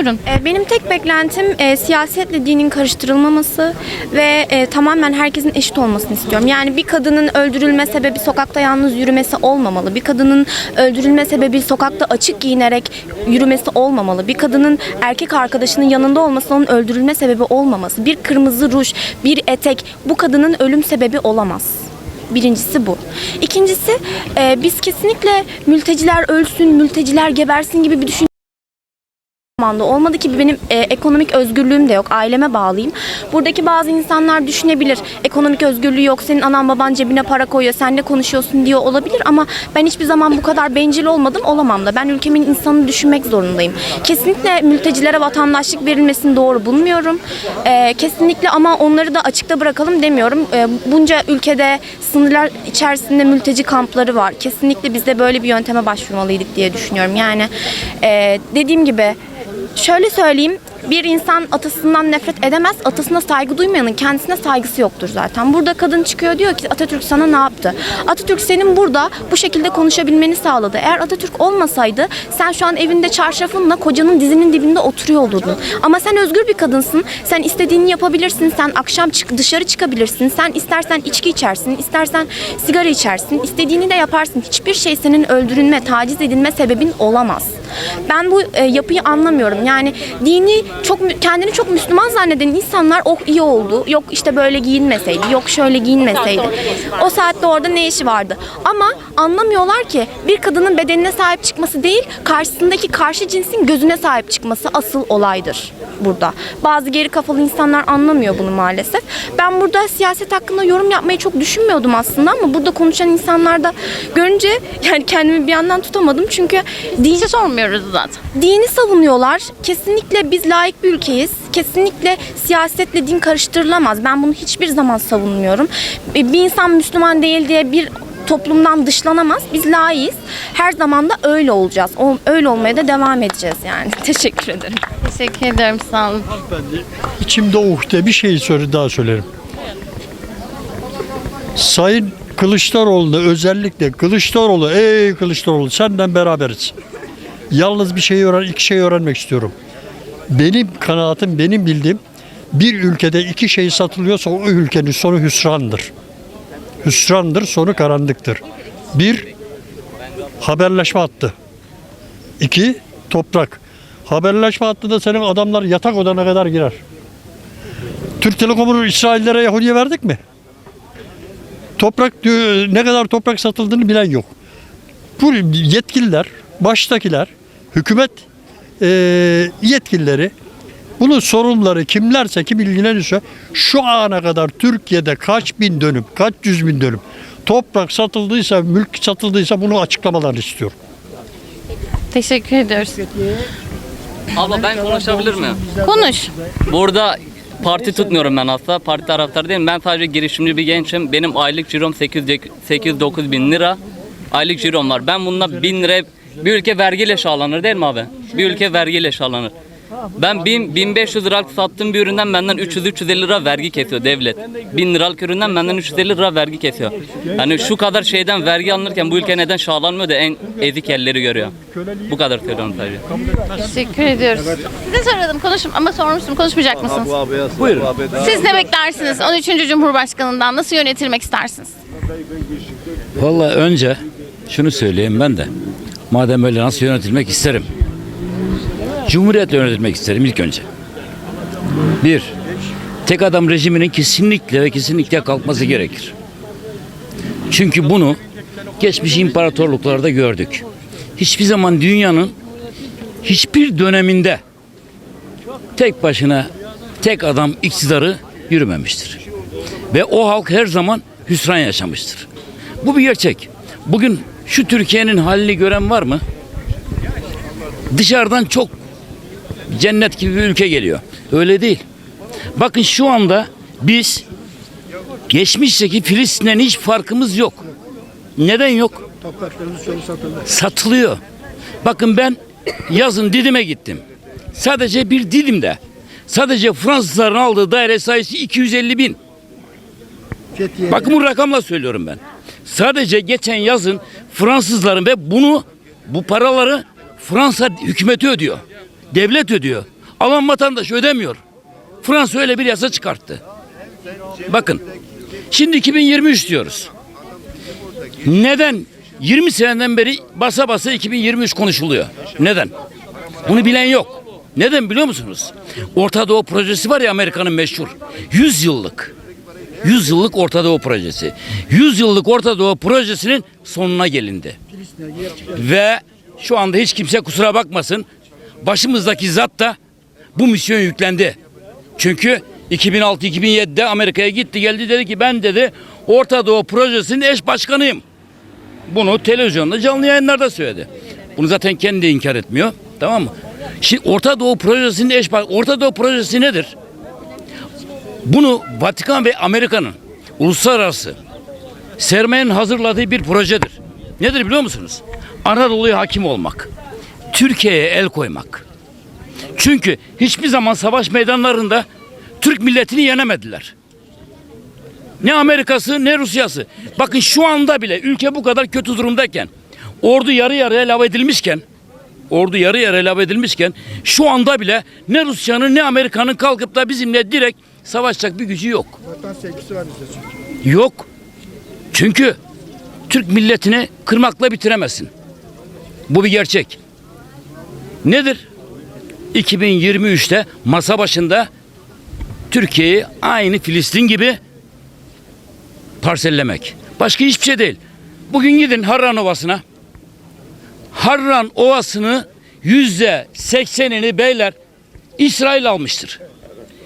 Buyurun. E, Benim tek beklentim e, siyasetle dinin karıştırılmaması ve e, tamamen herkesin eşit olmasını istiyorum. Yani bir kadının öldürülme sebebi sokakta yalnız yürümesi olmamalı. Bir kadının öldürülme sebebi sokakta açık giyinerek yürümesi olmamalı. Bir kadının erkek arkadaşının yanında olması onun öldürülme sebebi olmaması. Bir kırmızı ruj, bir etek bu kadının ölüm sebebi olamaz. Birincisi bu. İkincisi e, biz kesinlikle mülteciler ölsün, mülteciler gebersin gibi bir düşünce zamanda olmadı ki benim e, ekonomik özgürlüğüm de yok. Aileme bağlıyım. Buradaki bazı insanlar düşünebilir. Ekonomik özgürlüğü yok. Senin anan baban cebine para koyuyor. Sen ne konuşuyorsun diyor olabilir ama ben hiçbir zaman bu kadar bencil olmadım. Olamam da. Ben ülkemin insanını düşünmek zorundayım. Kesinlikle mültecilere vatandaşlık verilmesini doğru bulmuyorum. E, kesinlikle ama onları da açıkta bırakalım demiyorum. E, bunca ülkede sınırlar içerisinde mülteci kampları var. Kesinlikle biz de böyle bir yönteme başvurmalıydık diye düşünüyorum. Yani e, dediğim gibi Şöyle söyleyeyim, bir insan atasından nefret edemez, atasına saygı duymayanın kendisine saygısı yoktur zaten. Burada kadın çıkıyor diyor ki Atatürk sana ne yaptı? Atatürk senin burada bu şekilde konuşabilmeni sağladı. Eğer Atatürk olmasaydı sen şu an evinde çarşafınla kocanın dizinin dibinde oturuyor olurdun. Ama sen özgür bir kadınsın. Sen istediğini yapabilirsin. Sen akşam çık dışarı çıkabilirsin. Sen istersen içki içersin, istersen sigara içersin. istediğini de yaparsın. Hiçbir şey senin öldürülme, taciz edilme sebebin olamaz. Ben bu e, yapıyı anlamıyorum. Yani dini çok kendini çok Müslüman zanneden insanlar oh iyi oldu. Yok işte böyle giyinmeseydi. Yok şöyle giyinmeseydi. O saatte orada ne işi vardı? Ama anlamıyorlar ki bir kadının bedenine sahip çıkması değil, karşısındaki karşı cinsin gözüne sahip çıkması asıl olaydır burada. Bazı geri kafalı insanlar anlamıyor bunu maalesef. Ben burada siyaset hakkında yorum yapmayı çok düşünmüyordum aslında ama burada konuşan insanlar da görünce yani kendimi bir yandan tutamadım çünkü Dinci sormuyoruz zaten. dini savunuyorlar. Kesinlikle biz layık bir ülkeyiz. Kesinlikle siyasetle din karıştırılamaz. Ben bunu hiçbir zaman savunmuyorum. Bir insan Müslüman değil diye bir toplumdan dışlanamaz. Biz layığız. Her zaman da öyle olacağız. Öyle olmaya da devam edeceğiz yani. Teşekkür ederim. Teşekkür ederim sağ olun. İçimde uhde bir şey söyle daha söylerim. Sayın Kılıçdaroğlu'na özellikle Kılıçdaroğlu ey Kılıçdaroğlu senden beraberiz. Yalnız bir şey öğren iki şey öğrenmek istiyorum. Benim kanaatim benim bildiğim bir ülkede iki şey satılıyorsa o ülkenin sonu hüsrandır. Hüsrandır sonu karanlıktır. Bir haberleşme hattı. İki toprak. Haberleşme hattında senin adamlar yatak odana kadar girer. Türk Telekom'u İsraillere Yahudi'ye verdik mi? Toprak ne kadar toprak satıldığını bilen yok. Bu yetkililer, baştakiler, hükümet eee, yetkilileri bunun sorumluları kimlerse kim ilgileniyorsa şu ana kadar Türkiye'de kaç bin dönüm, kaç yüz bin dönüm toprak satıldıysa, mülk satıldıysa bunu açıklamalarını istiyorum. Teşekkür ediyoruz. Abla ben konuşabilir miyim? Konuş. Burada parti tutmuyorum ben asla. Parti taraftarı değilim. Ben sadece girişimci bir gençim. Benim aylık cirom 8-9 bin lira. Aylık cirom var. Ben bununla 1000 lira bir ülke vergiyle şahlanır değil mi abi? Bir ülke vergiyle şahlanır. Ben 1000 1500 liralık sattığım bir üründen benden 300-350 lira vergi kesiyor devlet. 1000 liralık üründen benden 350 lira vergi kesiyor. Yani şu kadar şeyden vergi alınırken bu ülke neden şahlanmıyor da en ezik elleri görüyor. Bu kadar söylüyorum sadece. Teşekkür ediyoruz. Size soralım konuşun ama sormuştum konuşmayacak mısınız? Buyurun. Siz ne beklersiniz 13. Cumhurbaşkanından? Nasıl yönetilmek istersiniz? Vallahi önce şunu söyleyeyim ben de. Madem öyle nasıl yönetilmek isterim? Cumhuriyetle yönetilmek isterim ilk önce. Bir, tek adam rejiminin kesinlikle ve kesinlikle kalkması gerekir. Çünkü bunu geçmiş imparatorluklarda gördük. Hiçbir zaman dünyanın hiçbir döneminde tek başına tek adam iktidarı yürümemiştir. Ve o halk her zaman hüsran yaşamıştır. Bu bir gerçek. Bugün şu Türkiye'nin halini gören var mı? Dışarıdan çok cennet gibi bir ülke geliyor. Öyle değil. Bakın şu anda biz geçmişteki Filistin'den hiç farkımız yok. Neden yok? Satılıyor. Bakın ben yazın Didim'e gittim. Sadece bir Didim'de. Sadece Fransızların aldığı daire sayısı 250 bin. Bakın bu rakamla söylüyorum ben. Sadece geçen yazın Fransızların ve bunu bu paraları Fransa hükümeti ödüyor. Devlet ödüyor. Alan vatandaş ödemiyor. Fransa öyle bir yasa çıkarttı. Bakın. Şimdi 2023 diyoruz. Neden 20 seneden beri basa basa 2023 konuşuluyor? Neden? Bunu bilen yok. Neden biliyor musunuz? Orta Doğu projesi var ya Amerika'nın meşhur. 100 yıllık. 100 yıllık Orta Doğu projesi. 100 yıllık Orta Doğu projesinin sonuna gelindi. Ve şu anda hiç kimse kusura bakmasın. Başımızdaki zat da bu misyon yüklendi. Çünkü 2006-2007'de Amerika'ya gitti geldi dedi ki ben dedi Orta Doğu projesinin eş başkanıyım. Bunu televizyonda canlı yayınlarda söyledi. Bunu zaten kendi inkar etmiyor. Tamam mı? Şimdi Orta Doğu projesinin eş baş- Orta Doğu projesi nedir? Bunu Vatikan ve Amerika'nın uluslararası sermayenin hazırladığı bir projedir. Nedir biliyor musunuz? Anadolu'ya hakim olmak. Türkiye'ye el koymak. Çünkü hiçbir zaman savaş meydanlarında Türk milletini yenemediler. Ne Amerika'sı ne Rusya'sı. Bakın şu anda bile ülke bu kadar kötü durumdayken, ordu yarı yarıya lav edilmişken, ordu yarı yarıya lav edilmişken şu anda bile ne Rusya'nın ne Amerika'nın kalkıp da bizimle direkt savaşacak bir gücü yok. Vatan sevgisi var bizde çünkü. Yok. Çünkü Türk milletini kırmakla bitiremezsin. Bu bir gerçek. Nedir? 2023'te masa başında Türkiye'yi aynı Filistin gibi parsellemek. Başka hiçbir şey değil. Bugün gidin Harran Ovası'na. Harran Ovası'nı yüzde seksenini beyler İsrail almıştır.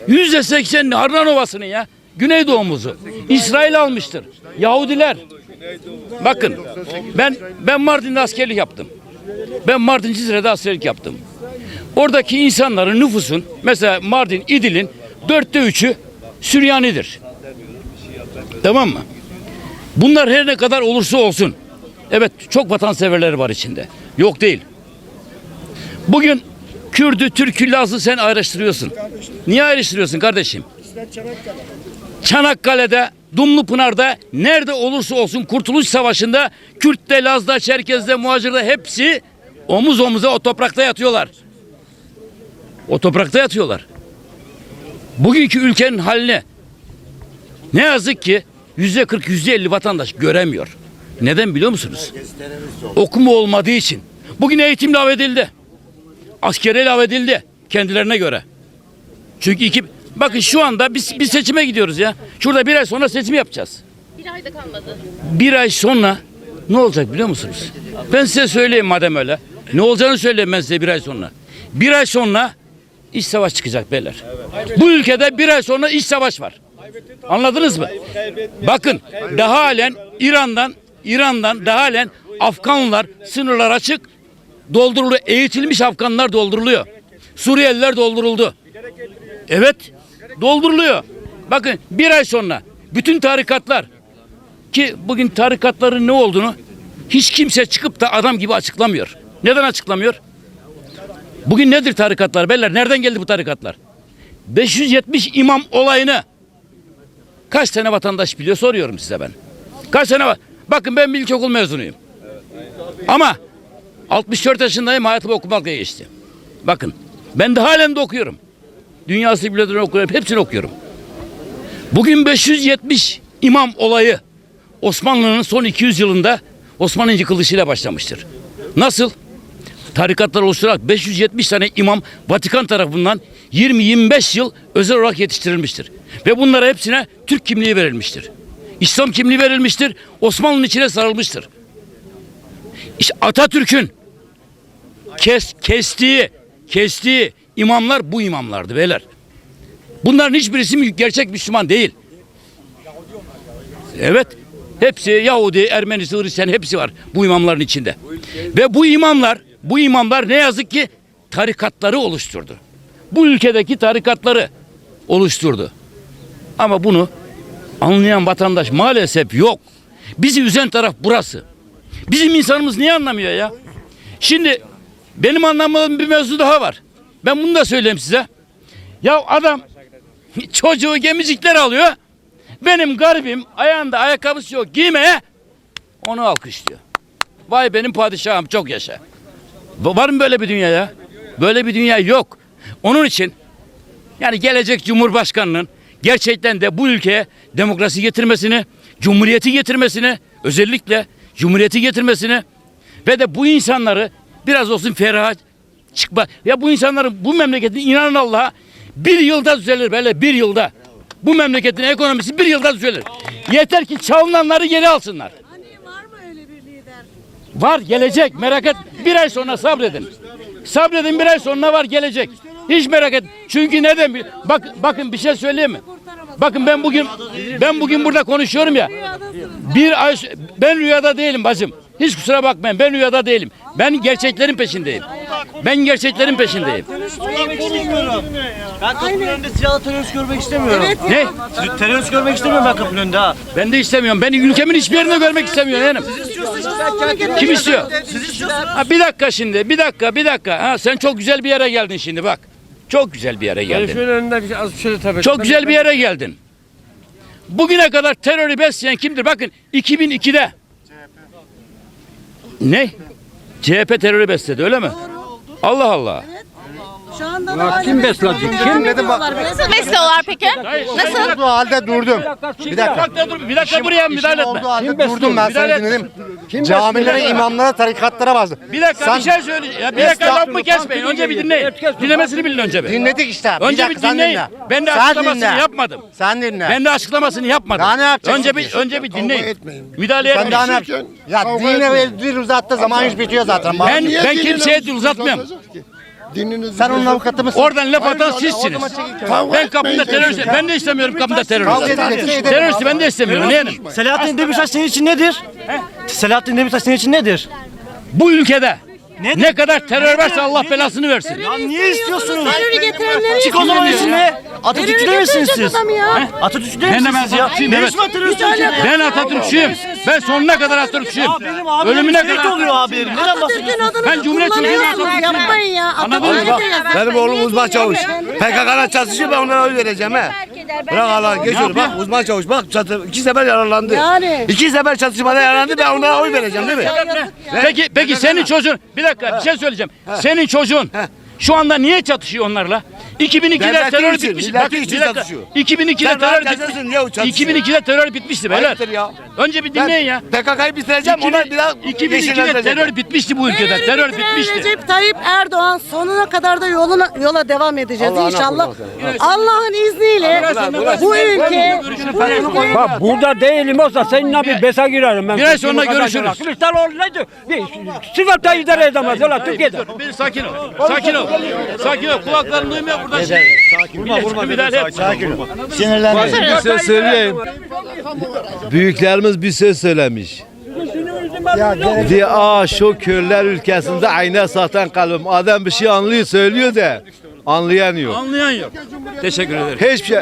Yüzde seksenini Harran Ovası'nın ya. Güneydoğumuzu. İsrail almıştır. Yahudiler. Bakın ben ben Mardin'de askerlik yaptım. Ben Mardin Cizre'de askerlik yaptım. Oradaki insanların nüfusun mesela Mardin İdil'in dörtte üçü Süryanidir. Tamam mı? Bunlar her ne kadar olursa olsun. Evet çok vatanseverleri var içinde. Yok değil. Bugün Kürdü, Türk'ü, Laz'ı sen ayrıştırıyorsun. Niye ayrıştırıyorsun kardeşim? Çanakkale'de, Dumlupınar'da nerede olursa olsun Kurtuluş Savaşı'nda Kürt'te, Laz'da, Çerkez'de, Muhacir'de hepsi omuz omuza o toprakta yatıyorlar. O toprakta yatıyorlar. Bugünkü ülkenin haline ne yazık ki yüzde 40, yüzde 50 vatandaş göremiyor. Neden biliyor musunuz? Okuma olmadığı için. Bugün eğitim lağvedildi. Askere lağvedildi kendilerine göre. Çünkü iki bakın şu anda biz bir seçime gidiyoruz ya. Şurada bir ay sonra seçim yapacağız. Bir ayda kalmadı. Bir ay sonra ne olacak biliyor musunuz? Ben size söyleyeyim madem öyle. Ne olacağını söyleyeyim ben size bir ay sonra. Bir ay sonra iç savaş çıkacak beyler. Bu ülkede bir ay sonra iç savaş var. Anladınız mı? Bakın daha halen İran'dan İran'dan daha halen Afganlar sınırlar açık dolduruluyor. Eğitilmiş Afganlar dolduruluyor. Suriyeliler dolduruldu. Evet dolduruluyor. Bakın bir ay sonra bütün tarikatlar ki bugün tarikatların ne olduğunu hiç kimse çıkıp da adam gibi açıklamıyor. Neden açıklamıyor? Bugün nedir tarikatlar beyler? Nereden geldi bu tarikatlar? 570 imam olayını kaç tane vatandaş biliyor soruyorum size ben. Kaç tane var? Bakın ben bir ilkokul mezunuyum. Ama 64 yaşındayım hayatım okumakla geçti. Bakın ben de halen de okuyorum. Dünya sivillerini okuyorum. Hepsini okuyorum. Bugün 570 imam olayı Osmanlı'nın son 200 yılında Osmanlı yıkılışıyla başlamıştır. Nasıl? Tarikatlar oluşturarak 570 tane imam Vatikan tarafından 20-25 yıl özel olarak yetiştirilmiştir. Ve bunlara hepsine Türk kimliği verilmiştir. İslam kimliği verilmiştir. Osmanlı'nın içine sarılmıştır. İşte Atatürk'ün kes, kestiği, kestiği imamlar bu imamlardı beyler. Bunların hiçbirisi gerçek Müslüman değil. Evet. Hepsi Yahudi, Ermenisi, Hristiyan hepsi var bu imamların içinde. Ve bu imamlar, bu imamlar ne yazık ki tarikatları oluşturdu. Bu ülkedeki tarikatları oluşturdu. Ama bunu anlayan vatandaş maalesef yok. Bizi üzen taraf burası. Bizim insanımız niye anlamıyor ya? Şimdi benim anlamadığım bir mevzu daha var. Ben bunu da söyleyeyim size. Ya adam çocuğu gemicikler alıyor. Benim garibim ayağında ayakkabısı yok giymeye onu alkışlıyor. Vay benim padişahım çok yaşa. Va- Var mı böyle bir dünya ya? Böyle bir dünya yok. Onun için yani gelecek Cumhurbaşkanının gerçekten de bu ülkeye demokrasi getirmesini, cumhuriyeti getirmesini, özellikle cumhuriyeti getirmesini ve de bu insanları biraz olsun ferah çıkma. Ya bu insanların bu memleketin inanın Allah'a bir yılda düzelir böyle bir yılda. Bu memleketin ekonomisi bir yılda düzelir. Yeter ki çalınanları geri alsınlar. Var mı öyle bir lider? Var gelecek merak et. Bir ay sonra sabredin. Sabredin bir ay sonra var gelecek. Hiç merak et. Çünkü neden? Bak bakın bir şey söyleyeyim mi? Bakın ben bugün ben bugün burada konuşuyorum ya. Bir ay ben rüyada değilim bacım. Hiç kusura bakmayın ben rüyada değilim. Ben gerçeklerin peşindeyim. Ben gerçeklerin peşindeyim. Ben kapının önünde silahlı terörist görmek istemiyorum. Evet Ne? Terörist görmek istemiyorum ben kapının önünde ha. Ben de istemiyorum. Ben ülkemin hiçbir yerinde görmek istemiyorum yani. Kim istiyor? Ha, bir dakika şimdi. Bir dakika, bir dakika. Ha, sen çok güzel bir yere geldin şimdi bak. Çok güzel bir yere geldin. Şöyle önünde bir şey, az şöyle tabii. Çok güzel bir yere geldin. Bugüne kadar terörü besleyen kimdir? Bakın 2002'de. Ne? CHP terörü besledi öyle mi? Allah Allah. Şu anda da Kim besledi? Kim dedi bak. Nasıl besliyorlar peki? Nasıl? Olduğu halde durdum. Bir dakika. Dur, bir dakika buraya müdahale olduğu etme. halde durdum ben Müdahale seni etme. dinledim. Camilere, imamlara, tarikatlara bazı. Bir dakika Sen- bir şey söyle. Ya bir dakika lafımı kesmeyin. Önce bir dinleyin. Dinlemesini bilin önce bir. Dinledik işte. Önce dakika, bir sen dinleyin. dinle. Ben de Sen açıklamasını dinle. yapmadım. Sen dinle. Ben de açıklamasını yapmadım. Daha ne yapacaksın? Önce bir önce bir dinleyin. Müdahale Sen daha ne etmeyin. yapacaksın? Ya dine ve dil uzattığı zaman iş bitiyor zaten. Ben ben kimseye dil uzatmıyorum. Sen onun avukatı mısın? Oradan laf atan sizsiniz. Ben kapımda terörist, ben de istemiyorum kapımda terörist. Teröristi ben de istemiyorum. Niye? Selahattin Demirtaş senin için nedir? Selahattin Demirtaş senin için nedir? Bu ülkede ne kadar terör varsa Allah belasını versin. Ya niye istiyorsunuz? terörü getirenleri Çık o zaman içinde. Atatürkçü değil misiniz siz? ya. Atatürkçü değil Ben de misiniz ben ya? Atatürkçüyüm, Ne evet. Ben Atatürkçüyüm. Ben sonuna kadar Atatürkçüyüm. Ya benim abim Ölümüne şehit kadar. oluyor abim. Neden Atatürk'ün bahsediyorsun? adını Ben Cumhuriyet kullanıyorsunuz. Cumhuriyeti Yapmayın ya. Anladın mı? Atatürk'ü yazın. Benim oğlum uzman çavuş. PKK'na çalışıyor ben onlara oy vereceğim he. Bırak Allah geçiyor bak uzman çavuş bak çatı iki sefer yaralandı. Yani. İki sefer çatışmada yaralandı ben onlara oy vereceğim değil mi? Peki peki senin çocuğun bir dakika bir şey söyleyeceğim. Senin çocuğun şu anda niye çatışıyor onlarla? 2002'de Devleti terör için, bitmiş. milleti Bakın, için bir dakika. çatışıyor. 2002'de Sen terör rahat bitmiş. yaşasın, ya o çatışıyor. 2002'de terör bitmişti beyler. Ayıptır ya. Önce bir dinleyin ya. PKK'yı bitireceğim onlar bir daha 2002'de yeşillendirecek. terör bitmişti bu ülkede. Terörü Terör bitiren bitmişti. Recep Tayyip Erdoğan sonuna kadar da yoluna yola devam edeceğiz Allah'ına inşallah. kurban Allah'ın izniyle bu ülke bu ülke Bak burada değilim olsa seninle bir besa girerim ben. Bir ay sonra görüşürüz. Kılıçdaroğlu nedir? Bir sigorta idare edemez öyle Türkiye'de. Bir sakin ol. Sakin ol. Sakin ol. Kulakların duymuyor burada. Vurma vurma. Müdahale et. Bir söz söyleyeyim. Büyüklerimiz bir söz söylemiş. Diye aa şu körler ülkesinde ayna satan kalbim. Adam bir şey anlıyor söylüyor da anlayan yok. Anlayan yok. Teşekkür ederim. Hiçbir şey